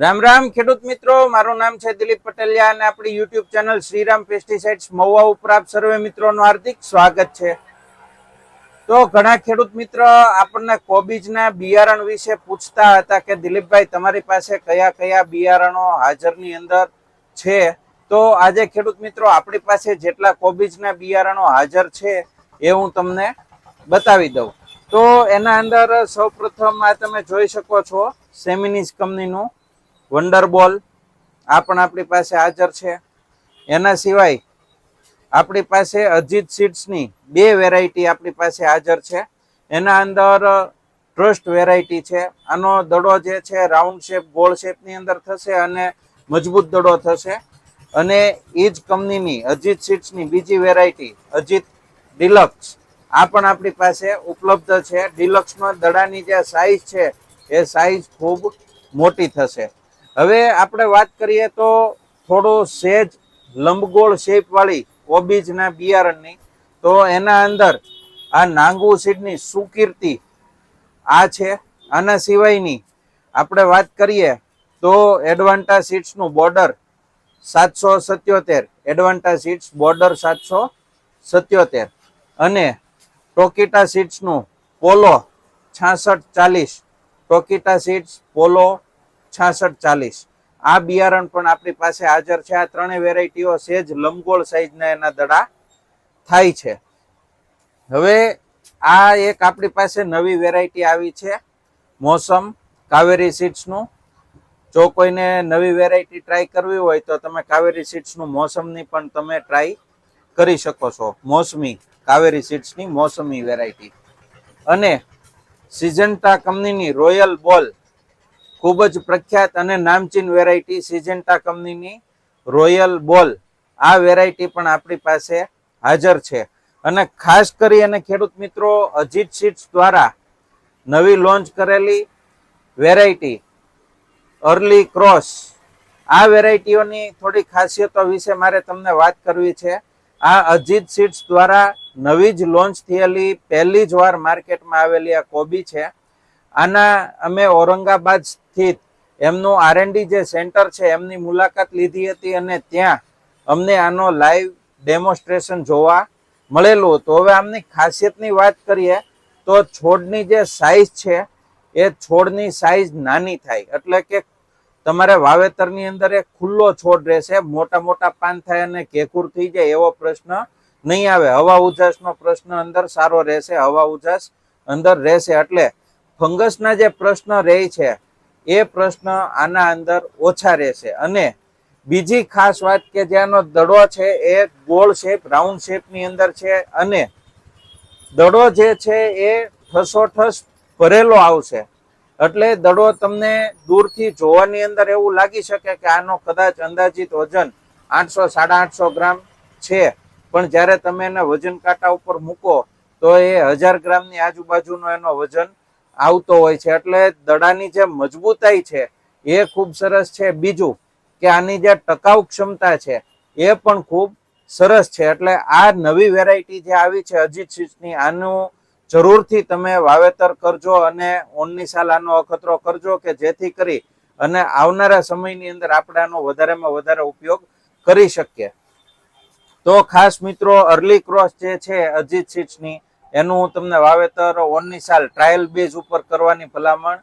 રામ રામ, ખેડૂત મિત્રો. મારું નામ છે દિલીપ પટેલિયા અને આપણી YouTube channel Shriram pesticides Mahuva ઉપર આપ સર્વે મિત્રોનું હાર્દિક સ્વાગત છે. તો ઘણા ખેડૂત મિત્ર આપણને કોબીજના બિયારણ વિશે પૂછતા હતા કે, દિલીપભાઈ, તમારી પાસે કયા કયા બિયારણો હાજરની અંદર છે? તો આજે ખેડૂત મિત્રો, આપણી પાસે જેટલા કોબીજના બિયારણો હાજર છે એ હું તમને બતાવી દઉં. તો એના અંદર સૌપ્રથમ આ તમે જોઈ શકો છો સેમિનિસ કંપનીનું વંડર બોલ આ પણ આપણી પાસે હાજર છે. એના સિવાય આપણી પાસે અજીત સીડ્સની બે વેરાયટી આપણી પાસે હાજર છે. એના અંદર ટ્રસ્ટ વેરાયટી છે. આનો દડો જે છે રાઉન્ડ શેપ ગોળ શેપની અંદર થશે અને મજબૂત દડો થશે. અને એ જ કંપનીની, અજીત સીડ્સની બીજી વેરાયટી અજીત ડિલક્સ આ પણ આપણી પાસે ઉપલબ્ધ છે. ડિલક્સમાં દડાની જે સાઈઝ છે, એ સાઈઝ ખૂબ મોટી થશે. હવે આપણે વાત કરીએ તો થોડો સેજ લંબગોળ શેપ વાળી કોબીજના બિયારણની. તો એના અંદર આ નાંગુ સીડની સુકીર્તિ આ છે. આના સિવાયની આપણે વાત કરીએ તો એડવાન્ટા સીડ્સનું બોર્ડર સાતસો સત્યોતેર. એડવાન્ટા સીડ્સ બોર્ડર સાતસો સત્યોતેર. અને ટોકીટા સીડ્સનું પોલો છાસઠ ચાલીસ. ટોકીટા સીડ્સ પોલો છાસઠ ચાલીસ. આ બિયારણ પણ આપણી પાસે હાજર છે. આ ત્રણેય વેરાયટીઓ સેજ લંબગોળ સાઈઝના એના દડા થાય છે. હવે આ એક આપણી પાસે નવી વેરાયટી આવી છે. મોસમ, કાવેરી સીડ્સનું જો કોઈને નવી વેરાયટી ટ્રાય કરવી હોય તો તમે કાવેરી સીડ્સનું મોસમની પણ તમે ટ્રાય કરી શકો છો. મોસમી, કાવેરી સીડ્સની મોસમી વેરાયટી. અને સિઝન્ટા કંપનીની રોયલ બોલ ખૂબ જ પ્રખ્યાત અને નામચીન વેરાયટી સિજન્ટા કંપનીની રોયલ બોલ આ વેરાયટી પણ આપણી પાસે હાજર છે. અને ખાસ કરી અને ખેડૂત મિત્રો, અજીત સીડ્સ દ્વારા નવી લોન્ચ કરેલી વેરાયટી અર્લી ક્રોસ આ વેરાયટીઓની થોડી ખાસિયતો વિશે મારે તમને વાત કરવી છે. આ અજીત સીડ્સ દ્વારા નવી જ લોન્ચ થયેલી, પહેલી જ વાર માર્કેટમાં આવેલી આ કોબી છે. આના અમે ઔરંગાબાદ સ્થિત એમનું આરએનડી જે સેન્ટર છે, એમની મુલાકાત લીધી હતી અને ત્યાં અમને આનો લાઈવ ડેમોન્સ્ટ્રેશન જોવા મળેલું હતું. હવે આમની ખાસિયતની વાત કરીએ તો છોડની જે સાઇઝ છે, એ છોડની સાઈઝ નાની થાય. એટલે કે તમારે વાવેતરની અંદર એક ખુલ્લો છોડ રહેશે, મોટા મોટા પાન થાય અને કેકુર થઈ જાય એવો પ્રશ્ન નહીં આવે. હવા ઉજાસનો પ્રશ્ન અંદર સારો રહેશે, હવા ઉજાસ અંદર રહેશે. એટલે ફંગસના જે પ્રશ્ન રહે છે, એ પ્રશ્ન આના અંદર ઓછા રહેશે અને બીજી ખાસ વાત કે જેનો દડો છે, એ ગોળ શેપ રાઉન્ડ શેપની અંદર છે અને દડો જે છે, એ ઠસોઠસ ભરેલો આવશે. એટલે દડો તમને દૂરથી જોવાની અંદર એવું લાગી શકે કે આનો કદાચ અંદાજિત વજન આઠસો સાડા આઠસો ગ્રામ છે. પણ જ્યારે તમે એને વજન કાંટા ઉપર મૂકો, તો એ હજાર ગ્રામની આજુબાજુનો એનો વજન આવતો હોય છે એટલે દડાની જે મજબૂતાઈ છે એ ખૂબ સરસ છે. બીજું કે આની જે ટકાઉ ક્ષમતા છે એ પણ ખૂબ સરસ છે. એટલે આ નવી વેરાયટી જે આવી છે અજીત સીટ્સની આનું જરૂરથી તમે વાવેતર કરજો અને ઓનની સાલ આનો અખતરો કરજો કે જેથી કરી અને આવનારા સમયની અંદર આપણે આનો વધારેમાં વધારે ઉપયોગ કરી શકીએ. તો ખાસ મિત્રો અર્લી ક્રોસ જે છે અજીત સીટ્સની એનું હું તમને વાવેતર ઓનની સાલ ટ્રાયલ બેઝ ઉપર કરવાની ભલામણ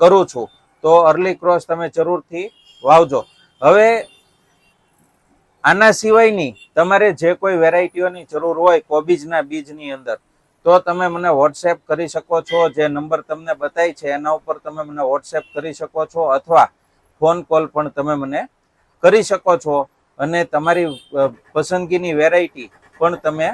કરું છું. તો અર્લી ક્રોસ તમે જરૂરથી વાવજો. હવે આના સિવાયની તમારે જે કોઈ વેરાયટીઓની જરૂર હોય કોબીજના બીજની અંદર, તો તમે મને વોટ્સએપ કરી શકો છો. જે નંબર તમને બતાય છે, એના ઉપર તમે મને વોટ્સએપ કરી શકો છો અથવા ફોન કોલ પણ તમે મને કરી શકો છો. અને તમારી પસંદગીની વેરાયટી પણ તમે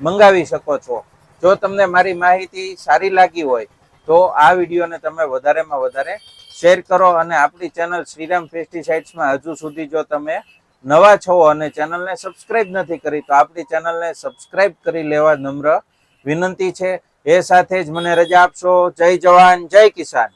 મંગાવી શકો છો. જો તમને મારી માહિતી સારી લાગી હોય, તો આ વિડીયોને તમે વધારેમાં વધારે શેર કરો અને આપણી ચેનલ શ્રીરામ પેસ્ટિસાઇડ્સમાં હજુ સુધી જો તમે નવા છો અને ચેનલને સબસ્ક્રાઇબ નથી કરી, તો આપણી ચેનલને સબસ્ક્રાઇબ કરી લેવા નમ્ર વિનંતી છે. એ સાથે જ મને રજા આપશો. જય જવાન, જય કિસાન.